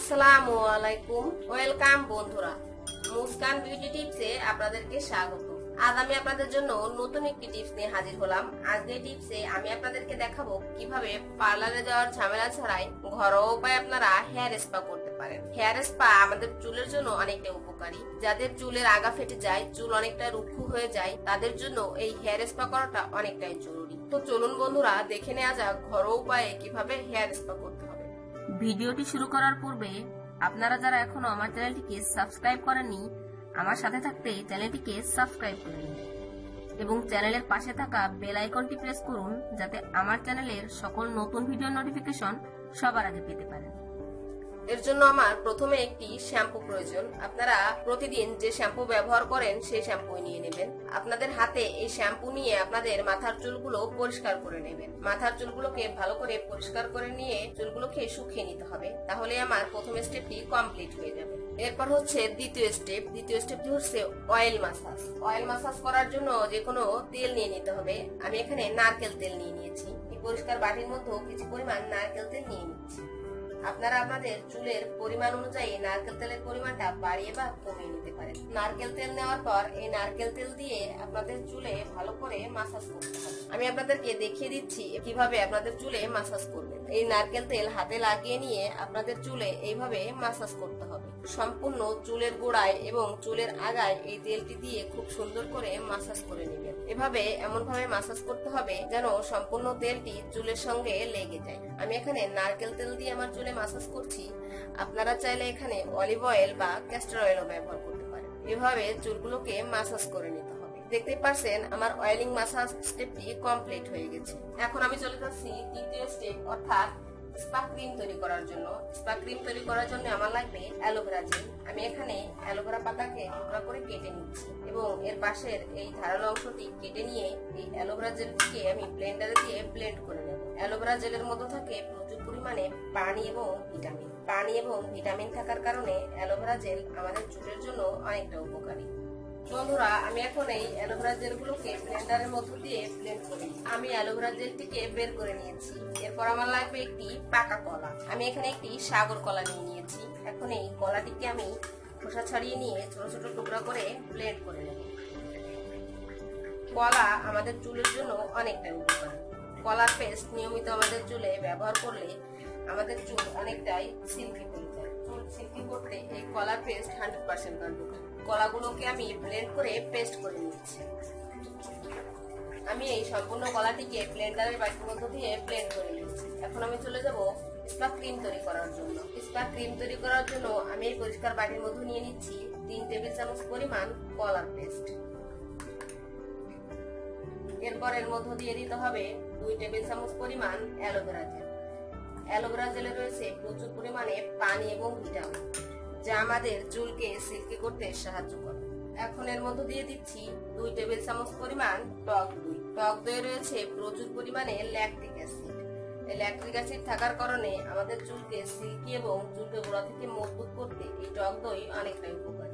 আসসালামু আলাইকুম। ওয়েলকাম বন্ধুরা। মুস্কান বিউটি টিপসে আপনাদেরকে স্বাগত। আজ আমি আপনাদের জন্য নতুন একটি টিপস নিয়ে হাজির হলাম। আজকে টিপসে আমি আপনাদেরকে দেখাবো কীভাবে পার্লারে যাওয়ার ঝামেলা ছাড়াই ঘরোয়া উপায়ে আপনারা হেয়ার স্পা করতে পারেন। হেয়ার স্পা আমাদের চুলের জন্য অনেকটা উপকারী। যাদের চুলের আগা ফেটে যায়, চুল অনেকটা রুক্ষ হয়ে যায়, তাদের জন্য এই হেয়ার স্পা করাটা অনেকটাই জরুরি। তো চলুন বন্ধুরা, দেখে নেওয়া যাক ঘরোয়া উপায়ে কীভাবে হেয়ার স্পা করতে ভিডিওটি শুরু করার পূর্বে আপনারা যারা এখনও আমার চ্যানেলটিকে সাবস্ক্রাইব করেননি, আমার সাথে থাকতে চ্যানেলটিকে সাবস্ক্রাইব করুন এবং চ্যানেলের পাশে থাকা বেল আইকনটি প্রেস করুন যাতে আমার চ্যানেলের সকল নতুন ভিডিও নোটিফিকেশন সবার আগে পেতে পারেন। এর জন্য আমার প্রথমে একটি শ্যাম্পু প্রয়োজন। আপনারা প্রতিদিন যে শ্যাম্পু ব্যবহার করেন, সেই শ্যাম্পু নিয়ে নেবেন। আপনাদের হাতে এই শ্যাম্পু নিয়ে আপনাদের মাথার চুলগুলো পরিষ্কার করে নেবেন। মাথার চুলগুলোকে ভালো করে পরিষ্কার করে নিয়ে চুলগুলোকে শুকিয়ে নিতে হবে। তাহলে আমার প্রথম স্টেপটি কমপ্লিট হয়ে যাবে। এরপর হচ্ছে দ্বিতীয় স্টেপ। দ্বিতীয় স্টেপটি হচ্ছে অয়েল মাসাজ। অয়েল মাসাজ করার জন্য যে কোনো তেল নিয়ে নিতে হবে। আমি এখানে নারকেল তেল নিয়ে নিয়েছি। পরিষ্কার বাটির মধ্যে কিছু পরিমাণ নারকেল তেল নিয়ে আপনারা আপনাদের চুলের পরিমাণ অনুযায়ী নারকেল তেলের পরিমাণটা বাড়িয়ে বা কমিয়ে নিতে পারেন। নারকেল তেল নেওয়ার পর এই নারকেল তেল দিয়ে আপনাদের চুলে ভালো করে মাসাজ করতে হবে। আমি আপনাদেরকে দেখিয়ে দিচ্ছি কীভাবে আপনাদের চুলে মাসাজ করবেন। এই নারকেল তেল হাতে লাগিয়ে নিয়ে আপনাদের চুলে এইভাবে মাসাজ করতে হবে। সম্পূর্ণ চুলের গোড়ায় এবং চুলের আগায় এই তেলটি দিয়ে খুব সুন্দর করে মাসাজ করে নেবেন। এভাবে এমন ভাবে মাসাজ করতে হবে যেন সম্পূর্ণ তেলটি চুলের সঙ্গে লেগে যায়। আমি এখানে নারকেল তেল দিয়ে আমার চুলে মাসাজ করছি, আপনারা চাইলে এখানে অলিভ অয়েল বা ক্যাস্টার অয়েলও ব্যবহার করতে পারেন। এভাবে চুলগুলোকে মাসাজ করে নিতে হবে। দেখতে পারছেন, আমার অয়েলিং মাসাজ স্টেপটি কমপ্লিট হয়ে গেছে। এখন আমি চলে যাচ্ছি তৃতীয় স্টেপ অর্থাৎ স্পা ক্রিম তৈরি করার জন্য। স্পা ক্রিম তৈরি করার জন্য আমার লাগবে অ্যালোভেরা জেল আমি এখানে অ্যালোভেরা পাতাকে টুকরা করে কেটে নিচ্ছি এবং এর পাশের এই ধারালো অংশটি কেটে নিয়ে এই অ্যালোভেরা জেলটিকে আমি ব্লেন্ডারে দিয়ে ব্লেন্ড করে নেব। অ্যালোভেরা জেলের মধ্যে থাকে প্রচুর পরিমাণে পানি এবং ভিটামিন। পানি এবং ভিটামিন থাকার কারণে অ্যালোভেরা জেল আমাদের চুলের জন্য অনেকটা উপকারী। বন্ধুরা, আমি এখন এই অ্যালোভেরা জেলগুলোকে ব্লেন্ডারের মধ্য দিয়ে ব্লেন্ড করি। আমি অ্যালোভেরা জেলটিকে বের করে নিয়েছি। এরপর আমার লাগবে একটি পাকা কলা। আমি এখানে একটি সাগর কলা নিয়ে নিয়েছি। এখন এই কলাটিকে আমি খোসা ছাড়িয়ে নিয়ে ছোট ছোট টুকরা করে ব্লেন্ড করে নেব। কলা আমাদের চুলের জন্য অনেকটা উপকারী। কলার পেস্ট নিয়মিত আমাদের চুলে ব্যবহার করলে আমাদের চুল অনেকটাই সিল্কি হয়ে যায়। চুল সিল্কি করতে এই কলার পেস্ট হান্ড্রেড পার্সেন্ট কার্যকরী কলাগুলোকে আমি ব্লেন্ড করে পেস্ট করে নিচ্ছি। আমি এই সম্পূর্ণ কলাটিকে ব্লেন্ডারের বাটির মধ্য দিয়ে ব্লেন্ড করে নিচ্ছি। এখন আমি চলে যাব স্পা ক্রিম তৈরি করার জন্য। স্পা ক্রিম তৈরি করার জন্য আমি এই পরিষ্কার বাটির মধ্যে নিয়ে নিচ্ছি তিন টেবিল চামচ পরিমাণ কলার পেস্ট। এরপর এর মধ্যে দিয়ে দিতে হবে দুই টেবিল চামচ পরিমাণ অ্যালোভেরা জেল। অ্যালোভেরা জেলে রয়েছে প্রচুর পরিমাণে পানি এবং ভিটামিন, যা আমাদের চুলকে সিল্কি করতে সাহায্য করে। এখন এর মধ্যে দিয়ে দিচ্ছি দুই টেবিল চামচ পরিমাণ টক দই। টক দই রয়েছে প্রচুর পরিমাণে ল্যাকটিক অ্যাসিড। এই ল্যাকটিক অ্যাসিড থাকার কারণে আমাদের চুলকে সিল্কি এবং চুলকে গোড়া থেকে মজবুত করতে এই টক দই অনেকটাই উপকারী।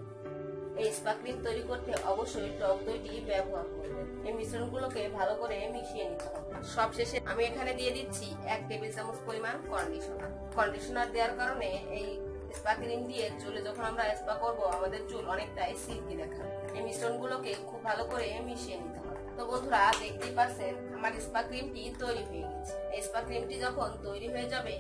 এই স্পা ক্রিম তৈরি করতে অবশ্যই টক দইটি ব্যবহার করবেন। এই মিশ্রণগুলোকে ভালো করে মিশিয়ে নিতে হবে। সবশেষে আমি এখানে দিয়ে দিচ্ছি এক টেবিল চামচ পরিমাণ কন্ডিশনার কন্ডিশনার দেওয়ার কারণে এই স্পা ক্রিম দিয়ে চুলে যখন আমরা স্পা করব, আমাদের চুল অনেকটাই সিল্কি দেখাবে এই মিশ্রণগুলোকে খুব ভালো করে মিশিয়ে নিতে হবে। তো বন্ধুরা, দেখতেই পাচ্ছেন আমার স্পা ক্রিমটি তৈরি হয়ে গেছে। এই স্পা ক্রিমটি যখন তৈরি হয়ে যাবে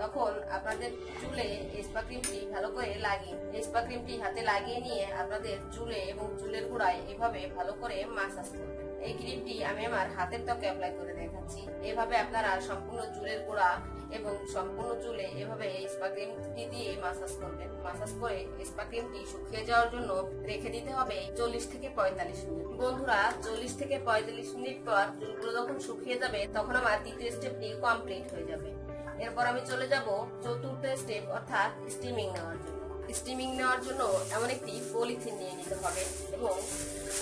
তখন আপনাদের চুলে স্পা ক্রিমটি ভালো করে লাগিয়ে স্পা ক্রিমটি হাতে লাগিয়ে নিয়ে আপনাদের চুলে এবং চুলের গোড়ায় এভাবে ভালো করে মাসাজ করবেন। এই ক্রিমটি আমি আমার হাতের ত্বকে অ্যাপ্লাই করে দেখাচ্ছি। এভাবে আপনারা সম্পূর্ণ চুলের গোড়া এবং সম্পূর্ণ চুলে এভাবে স্পা ক্রিমটি দিয়ে মাসাজ করবেন। মাসাজ করে স্পা ক্রিমটি শুকিয়ে যাওয়ার জন্য রেখে দিতে হবে চল্লিশ থেকে পঁয়তাল্লিশ মিনিট। বন্ধুরা, চল্লিশ থেকে পঁয়তাল্লিশ মিনিট পর চুলগুলো যখন শুকিয়ে যাবে, তখন আমার দ্বিতীয় স্টেপটি কমপ্লিট হয়ে যাবে। এরপর আমি চলে যাব চতুর্থ স্টেপ অর্থাৎ স্টিমিং নেওয়ার জন্য। স্টিমিং নেওয়ার জন্য এমন একটি পলিথিন নিয়ে নিতে হবে এবং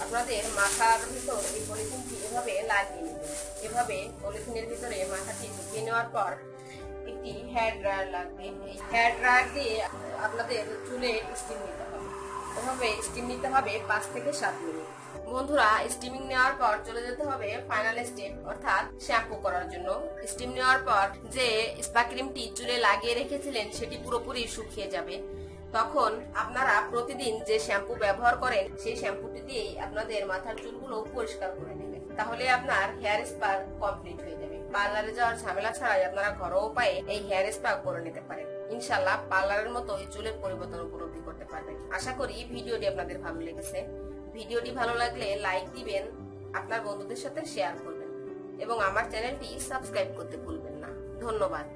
আপনাদের মাথার ভিতর এই পলিথিনটি এভাবে লাগিয়ে নেবেন এভাবে পলিথিনের ভিতরে মাথাটি ঢুকিয়ে নেওয়ার পর একটি হেয়ার ড্রায়ার লাগবে। এই হেয়ার ড্রায়ার দিয়ে আপনাদের চুলে স্টিম নিতে হবে। এভাবে স্টিম নিতে হবে পাঁচ থেকে সাত মিনিট। বন্ধুরা স্টিমিং নেওয়ার পর চলে যেতে হবে ফাইনাল স্টেপ অর্থাৎ শ্যাম্পু করার জন্য। স্টিম নেওয়ার পর যে স্পা ক্রিমটি চুলে লাগিয়ে রেখেছিলেন, সেটি পুরোপুরি শুকিয়ে যাবে। তখন আপনারা প্রতিদিন যে শ্যাম্পু ব্যবহার করেন, সেই শ্যাম্পুটি দিয়েই আপনাদের মাথার চুলগুলো পরিষ্কার করে নেবেন। তাহলে আপনার হেয়ার স্পা কমপ্লিট হয়ে যাবে। পার্লারে যাওয়ার ঝামেলা ছাড়াই আপনারা ঘরোয়া উপায়ে এই হেয়ার স্পা করে নিতে পারেন। ইনশাল্লাহ পার্লারের মতো এই চুলের পরিবর্তন উপলব্ধি করতে পারবেন। আশা করি ভিডিওটি আপনাদের ভালো লেগেছে। ভিডিওটি ভালো লাগলে লাইক দিবেন, আপনার বন্ধুদের সাথে শেয়ার করবেন এবং আমার চ্যানেলটি সাবস্ক্রাইব করতে ভুলবেন না। ধন্যবাদ।